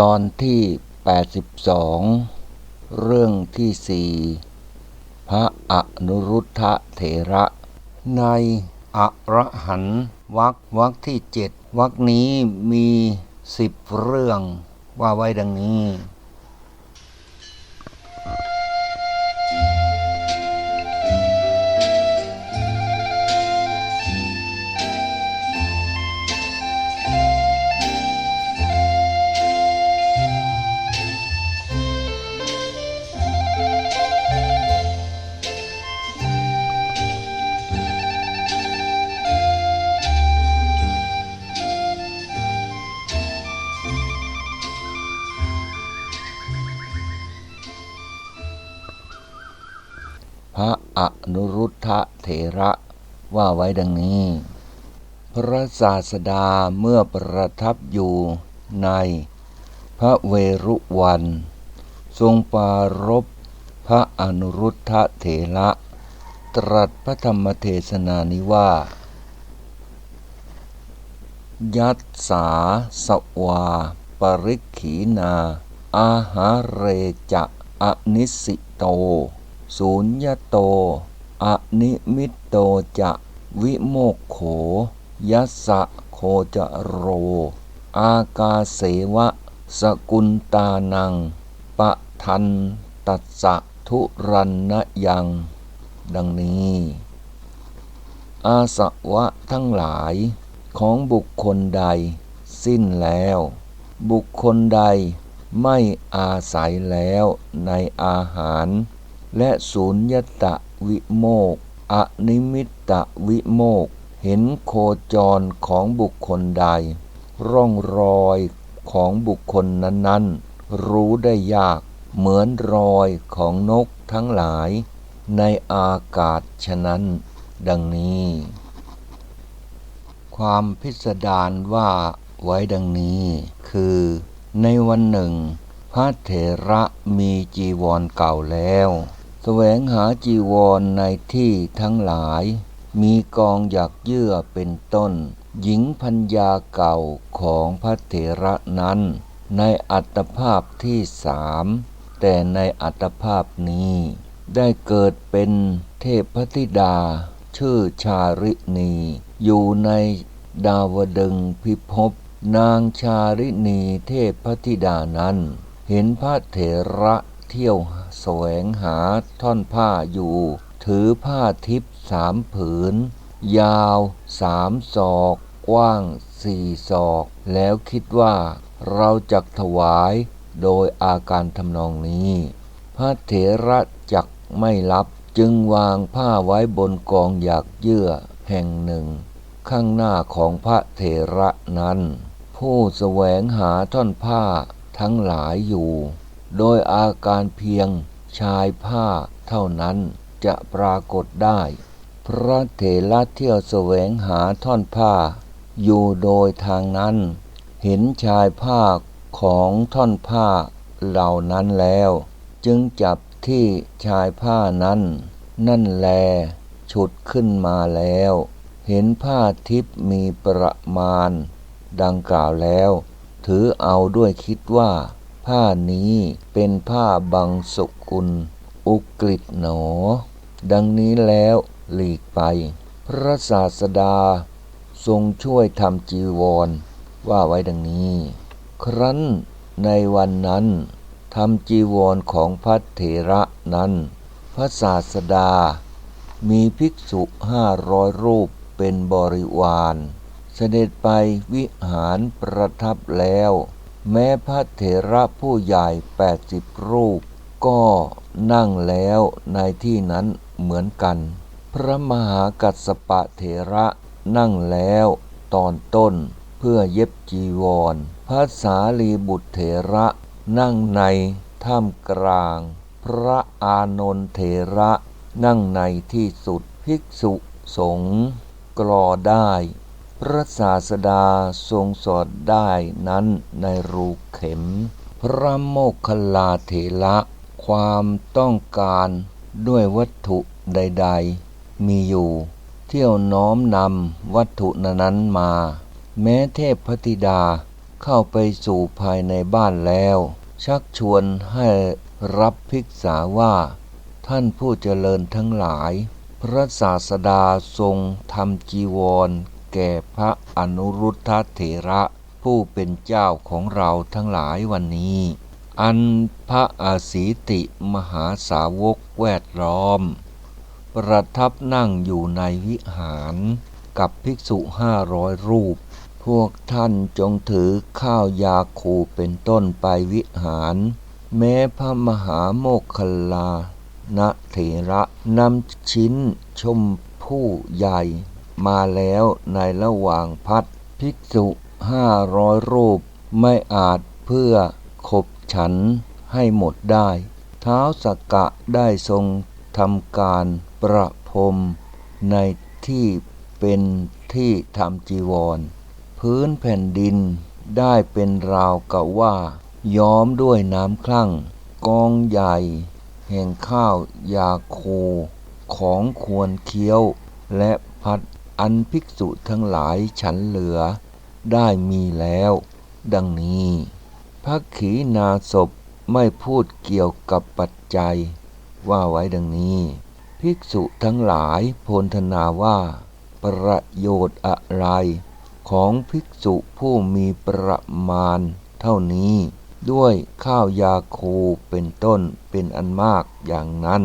ตอนที่ 82 เรื่องที่สี่พระอนุรุทธะเถระ ในอระหันวักวักที่เจ็ดวักนี้มีสิบเรื่องว่าไว้ดังนี้ อนุรุทธะเถระว่าไว้ดังนี้ พระศาสดาเมื่อประทับอยู่ในพระเวรุวัน ทรงปรารบพระอนุรุทธะเถระ ตรัสพระธรรมเทศนานิว่า ยัตสาสวา ปริกขีนา อาหาเรจะอนิสิโต สูญญโต อนิมิตโตจะ วิโมกโขยัสะโคจะโร อากาเสวะ สกุลตานัง ปะทันตัสสะทุรันนยัง ดังนี้ อาสวะทั้งหลายของบุคคลใด สิ้นแล้ว บุคคลใดไม่อาศัยแล้วในอาหาร และสูญญตะวิโมกอนิมิตตะวิโมกเห็นโคจรของบุคคลใด ร่องรอยของบุคคลนั้นๆ รู้ได้ยากเหมือนรอยของนกทั้งหลาย ในอากาศฉะนั้น ดังนี้ ความพิสดารว่าไว้ดังนี้ คือ ในวันหนึ่ง พระเถระมีจีวรเก่าแล้ว แสวงหาจีวรในที่ทั้งหลาย มีกองหยักเยื่อเป็นต้น หญิงพัญญาเก่าของพระเถระนั้น ในอัตภาพที่สามแต่ในอัตภาพนี้ ได้เกิดเป็นเทพธิดา ชื่อชารินีอยู่ในดาวดึงพิภพนางชารินีเทพธิดานั้น เห็นพระเถระ เที่ยวแสวงหาท่อนผ้าอยู่ ถือผ้าทิพย์สามผืน ยาวสามศอก กว้างสี่ศอก แล้วคิดว่าเราจักถวายโดยอาการทำนองนี้ พระเถระจักไม่รับจึงวางผ้าไว้บนกองหยากเยื่อแห่งหนึ่ง ข้างหน้าของพระเถระนั้น ผู้แสวงหาท่อนผ้าทั้งหลายอยู่ โดยอาการเพียงชายผ้าเท่านั้นจะปรากฏได้ พระเถระเที่ยวแสวงหาท่อนผ้า อยู่โดยทางนั้น เห็นชายผ้าของท่อนผ้าเหล่านั้นแล้ว จึงจับที่ชายผ้านั้น นั่นแล ฉุดขึ้นมาแล้ว เห็นผ้าทิพย์มีประมาณ ดังกล่าวแล้ว ถือเอาด้วยคิดว่า ผ้านี้เป็นผ้าบางสุกุล อุกฤษหนอ ดังนี้แล้วหลีกไป พระศาสดาทรงช่วยทำจีวร ว่าไว้ดังนี้ ครั้นในวันนั้นทำจีวรของพระเถระนั้น พระศาสดา มีภิกษุห้าร้อยรูปเป็นบริวาร เสด็จไปวิหารประทับแล้ว แม้พระเถระผู้ใหญ่แปดสิบรูป ก็นั่งแล้วในที่นั้นเหมือนกัน พระมหากัสสปะเถระนั่งแล้วตอนต้นเพื่อเย็บจีวร พระสารีบุตรเถระนั่งในท่ามกลาง พระอานนท์เถระนั่งในที่สุดภิกษุสงฆ์กรอได้ พระศาสดาทรงสอดได้นั้นในรูเข็ม พระโมคคัลลาเถระความต้องการด้วยวัตถุใด ๆ มีอยู่ เที่ยวน้อมนำวัตถุนั้นมา แม้เทพพธิดาเข้าไปสู่ภายในบ้านแล้ว ชักชวนให้รับภิกษาว่า ท่านผู้เจริญทั้งหลาย พระศาสดาทรงทำจีวร แก่พระอนุรุทธเถระผู้เป็นเจ้าของเราทั้งหลายวันนี้ อันพระอาศีติมหาสาวกแวดล้อม ประทับนั่งอยู่ในวิหารกับภิกษุห้าร้อยรูป พวกท่านจงถือข้าวยาคูเป็นต้นไปวิหาร แม้พระมหาโมคคลลานะเถระนำชิ้นชมผู้ใหญ่ มาแล้วในระหว่างพัดภิกษุห้าร้อยรูป ไม่อาจเพื่อขบฉันให้หมดได้ เท้าสกกะได้ทรงทำการประพรมในที่เป็นที่ทำจีวร พื้นแผ่นดินได้เป็นราวกับว่า ย้อมด้วยน้ำคลั่ง กองใหญ่ แห่งข้าวยาโค ของควรเคี้ยวและพัด อันภิกษุทั้งหลายฉันเหลือ ได้มีแล้ว ดังนี้พระขีณาศพไม่พูดเกี่ยวกับปัจจัย ว่าไว้ดังนี้ ภิกษุทั้งหลายโพลธนาว่า ประโยชน์อะไร ของภิกษุผู้มีประมาณ เท่านี้ ด้วยข้าวยาคูเป็นต้นเป็นอันมากอย่างนั้น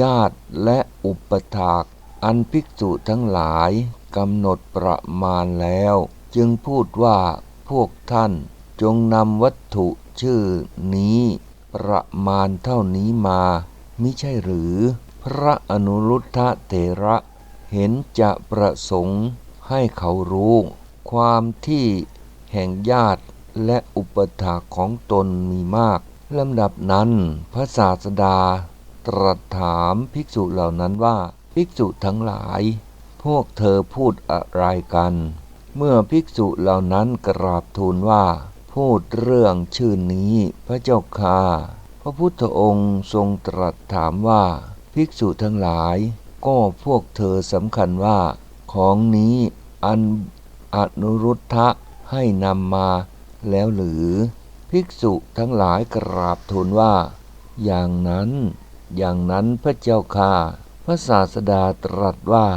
ญาติและอุปถาก อันภิกษุทั้งหลายกำหนดประมาณแล้ว จึงพูดว่าพวกท่านจงนำวัตถุชื่อนี้ประมาณเท่านี้มามิใช่หรือ พระอนุรุทธะเถระเห็นจะประสงค์ให้เขารู้ ความที่แห่งญาติและอุปถาของตนมีมากลำดับนั้นพระศาสดาตรัสถามภิกษุเหล่านั้นว่า ภิกษุทั้งหลาย พวกเธอพูดอะไรกัน เมื่อภิกษุเหล่านั้นกราบทูลว่า พูดเรื่องชื่อนี้พระเจ้าค่ะพระพุทธองค์ทรงตรัสถามว่า ภิกษุทั้งหลาย ก็พวกเธอสำคัญว่า ของนี้อันอนุรุทธะให้นำมาแล้วหรือ ภิกษุทั้งหลายกราบทูลว่า อย่างนั้น อย่างนั้นพระเจ้าค่ะ พระศาสดาตรัสว่า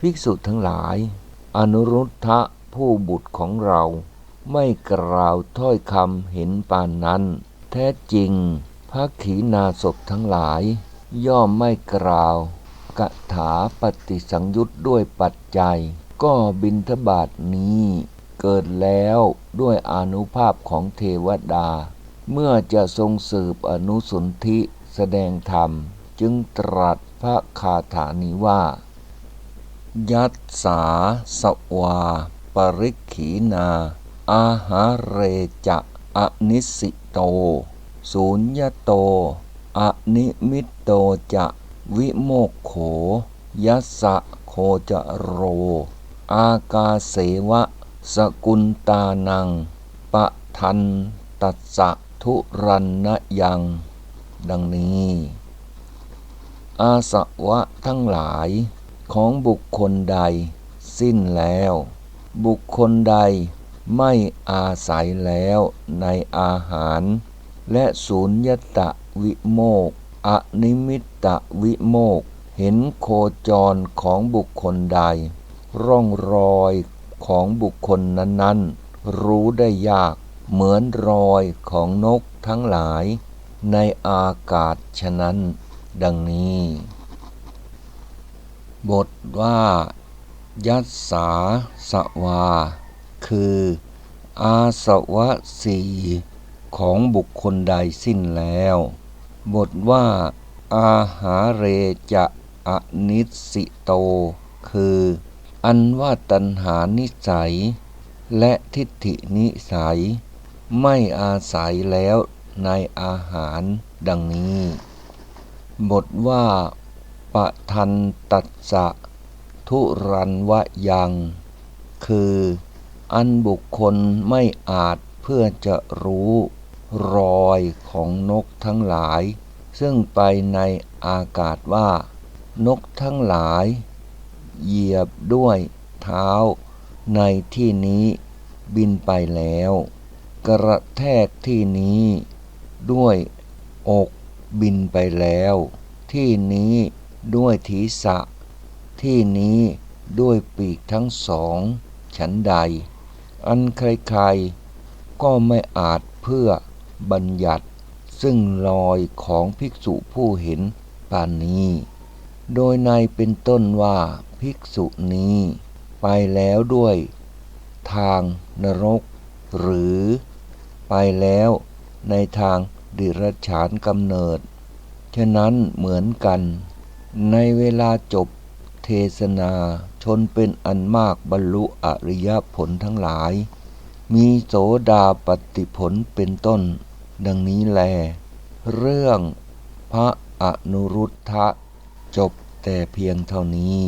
ภิกษุทั้งหลาย อนุรุทธะผู้บุตรของเรา ไม่กล่าวถ้อยคำเห็นปานนั้น แท้จริงพระขีณาสพทั้งหลาย ย่อมไม่กล่าวกถาปฏิสังยุตด้วยปัจจัย ก็บินทบาทนี้เกิดแล้วด้วยอนุภาพของเทวดา เมื่อจะทรงสืบอนุสนธิแสดงธรรม จึงตรัส พระคาถานี้ว่า ยัตสาสวา ปริกขีนา อาหาเรจะอนิสิโตสูญญโต อนิมิตโตจะวิโมกโข ยัสสะโคจะโร อากาเสวะ สกุลตานัง ปะทันตัสสะทุรันนยัง ดังนี้ อาสวะทั้งหลายของบุคคลใด สิ้นแล้ว บุคคลใดไม่อาศัยแล้วในอาหาร และสูญญตะวิโมกอนิมิตตวิโมกเห็นโคจรของบุคคลใด ร่องรอยของบุคคลนั้นๆ รู้ได้ยากเหมือนรอยของนกทั้งหลาย ในอากาศฉะนั้น ดังนี้ บทว่า ยัสสาสวา คือ อาสวะสีของบุคคลใดสิ้นแล้ว บทว่า อาหาเรจะอนิสิโต คือ อันว่าตัณหานิสัย และทิฏฐินิสัย ไม่อาศัยแล้วในอาหารดังนี้ บทว่าปะทันตัสสะทุรันวะยัง คือ อันบุคคลไม่อาจเพื่อจะรู้รอยของนกทั้งหลาย ซึ่งไปในอากาศว่า นกทั้งหลาย เหยียบด้วยเท้า ในที่นี้บินไปแล้ว กระแทกที่นี้ด้วยอก บินไปแล้ว ที่นี้ด้วยทีสะ ที่นี้ด้วยปีกทั้งสอง ฉันใด อันใครๆ ก็ไม่อาจเพื่อบัญญัติ ซึ่งรอยของภิกษุผู้เห็นปานนี้ โดยในเป็นต้นว่าภิกษุนี้ไปแล้วด้วย ทางนรก หรือไปแล้วในทาง ดิรัจฉานกำเนิด ฉะนั้นเหมือนกัน ในเวลาจบเทศนาชนเป็นอันมากบรรลุอริยผลทั้งหลาย มีโสดาปฏิผลเป็นต้น ดังนี้แล เรื่องพระอนุรุทธะจบแต่เพียงเท่านี้